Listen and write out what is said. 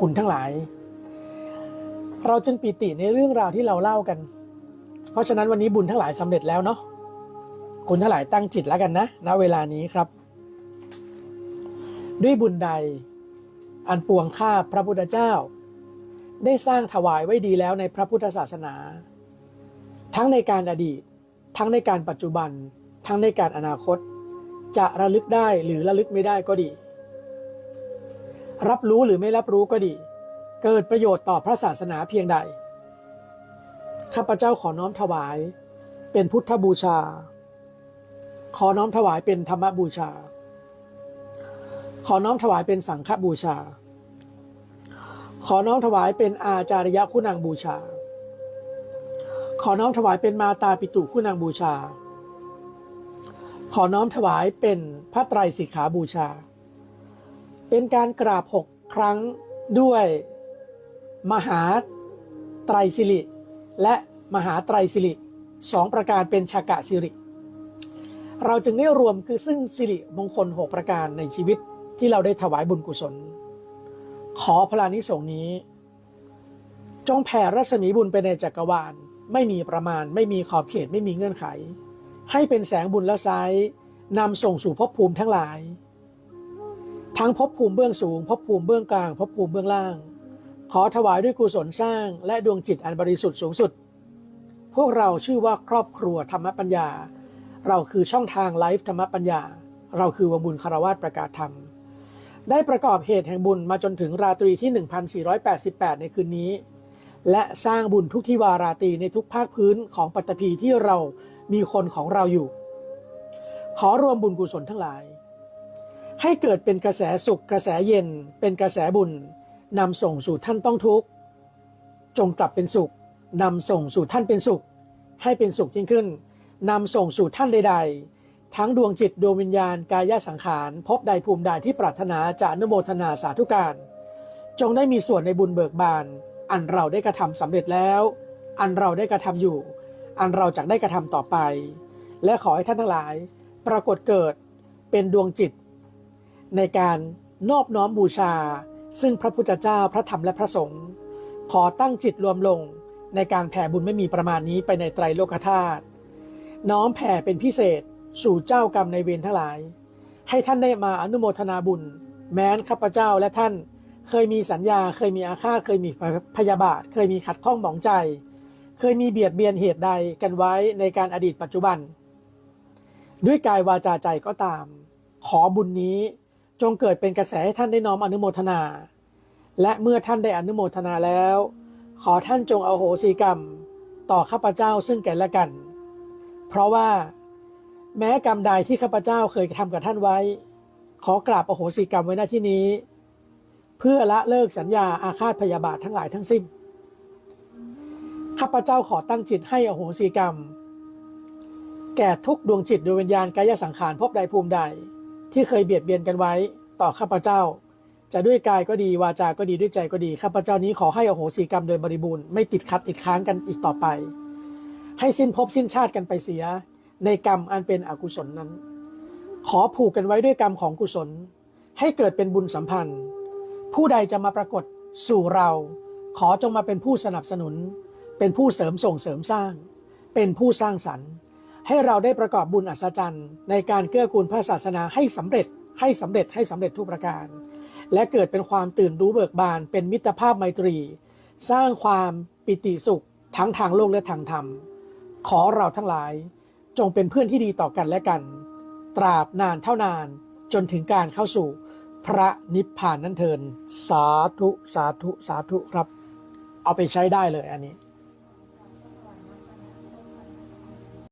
คุณทั้งหลาย เราจึงปีติในเรื่องราวที่เราเล่ากัน เพราะฉะนั้นวันนี้บุญทั้งหลายสำเร็จแล้วเนาะคุณทั้งหลายตั้งจิตแล้วกันนะณเวลานี้ครับ ด้วยบุญใด อันปวงข้าพระพุทธเจ้า ได้สร้างถวายไว้ดีแล้วในพระพุทธศาสนา ทั้งในการอดีต ทั้งในการปัจจุบัน ทั้งในการอนาคต จะระลึกได้หรือระลึกไม่ได้ก็ดี รับรู้หรือไม่รับรู้ก็ดี เกิดประโยชน์ต่อพระศาสนาเพียงใด ข้าพเจ้าขอน้อมถวาย เป็นพุทธบูชา ขอน้อมถวายเป็นธรรมบูชา ขอน้อมถวายเป็นสังฆบูชา ขอน้อมถวายเป็นอาจารยะคุณังบูชา ขอน้อมถวายเป็นมาตาปิตุคุณังบูชา ขอน้อมถวายเป็นพระไตรสิกขาบูชา เป็นการกราบหกครั้งด้วยมหาไตรสิริ และมหาไตรสิริสองประการเป็นชากะสิริ เราจึงได้รวมคือซึ่งสิริมงคลหกประการในชีวิตที่เราได้ถวายบุญกุศล ขอพลานิสงนี้ จงแผ่รัศมีบุญไปในจักรวาล ไม่มีประมาณ ไม่มีขอบเขตไม่มีเงื่อนไข ให้เป็นแสงบุญและไซนำส่งสู่ภพภูมิทั้งหลาย ทั้งภพภูมิเบื้องสูงภพภูมิเบื้องกลางภพภูมิเบื้องล่าง ขอถวายด้วยกุศลสร้าง และดวงจิตอันบริสุทธิ์สูงสุด พวกเราชื่อว่าครอบครัวธรรมปัญญา เราคือช่องทางไลฟ์ธรรมปัญญา เราคือวงบุญคารวาสประกาศธรรม ได้ประกอบเหตุแห่งบุญมาจนถึงราตรีที่ 1488 ในคืนนี้ และสร้างบุญทุกที่วาราตรีในทุกภาคพื้นของปัตตภีที่เรามีคนของเราอยู่ ขอรวมบุญกุศลทั้งหลาย ให้เกิดเป็นกระแสสุขกระแสเย็น เป็นกระแสบุญนำส่งสู่ท่านต้องทุกข์ จงกลับเป็นสุขนำส่งสู่ท่านเป็นสุข ให้เป็นสุขยิ่งขึ้นนำส่งสู่ท่านใด ๆ ทั้งดวงจิตดวงวิญญาณกายสังขารพบใดภูมิใดที่ปรารถนาจะอนุโมทนาสาธุการ จงได้มีส่วนในบุญเบิกบาน อันเราได้กระทำสำเร็จแล้ว อันเราได้กระทำอยู่ อันเราจะได้กระทำต่อไป และขอให้ท่านทั้งหลาย ปรากฏเกิดเป็นดวงจิต ในการนอบน้อมบูชา ซึ่งพระพุทธเจ้าพระธรรมและพระสงฆ์ขอตั้งจิตรวมลงในการแผ่บุญไม่มีประมาณนี้ไปในไตรโลกธาตุน้อมแผ่เป็นพิเศษสู่เจ้ากรรมในเวรทั้งหลาย ให้ท่านได้มาอนุโมทนาบุญ แม้นข้าพเจ้าและท่านเคยมีสัญญาเคยมีอาฆาตเคยมีพยาบาท เคยมีขัดข้องหมองใจ เคยมีเบียดเบียนเหตุใดกันไว้ในการอดีตปัจจุบัน ด้วยกายวาจาใจก็ตาม ขอบุญนี้ จงเกิดเป็นกระแสให้ท่านได้น้อมอนุโมทนา และเมื่อท่านได้อนุโมทนาแล้ว ขอท่านจงเอาโหสิกรรม ต่อข้าพเจ้าซึ่งแก่และกัน เพราะว่า แม้กรรมใดที่ข้าพเจ้าเคยทำกับท่านไว้ ขอกราบอโหสิกรรมไว้หน้าที่นี้ เพื่อละเลิกสัญญาอาฆาตพยาบาททั้งหลายทั้งสิ้นข้าพเจ้าขอตั้งจิตให้อโหสิกรรม แก่ทุกดวงจิตดวงวิญญาณกายสังขารพบใดภูมิใด ที่เคยเบียดเบียนกันไว้ต่อข้าพเจ้า จะด้วยกายก็ดีวาจาก็ดีด้วยใจก็ดีข้าพเจ้านี้ขอให้อโหสิกรรมโดยบริบูรณ์ไม่ติดขัดติดค้างกันอีกต่อไป ให้สิ้นภพสิ้นชาติกันไปเสีย ในกรรมอันเป็นอกุศลนั้น ขอผูกกันไว้ด้วยกรรมของกุศล ให้เกิดเป็นบุญสัมพันธ์ ผู้ใดจะมาปรากฏสู่เรา ขอจงมาเป็นผู้สนับสนุน เป็นผู้เสริมส่งเสริมสร้าง เป็นผู้สร้างสรรค์ ให้เราได้ประกอบบุญอัศจรรย์ ในการเกื้อกูลพระศาสนาให้สำเร็จให้สำเร็จให้สำเร็จทุกประการ และเกิดเป็นความตื่นรู้เบิกบาน เป็นมิตรภาพไมตรี สร้างความปิติสุข ทั้งทางโลกและทางธรรม ขอเราทั้งหลายจงเป็นเพื่อนที่ดีต่อกันและกัน ตราบนานเท่านานจนถึงการเข้าสู่พระนิพพานนั่นเทิน สาธุ สาธุ สาธุครับ เอาไปใช้ได้เลยอันนี้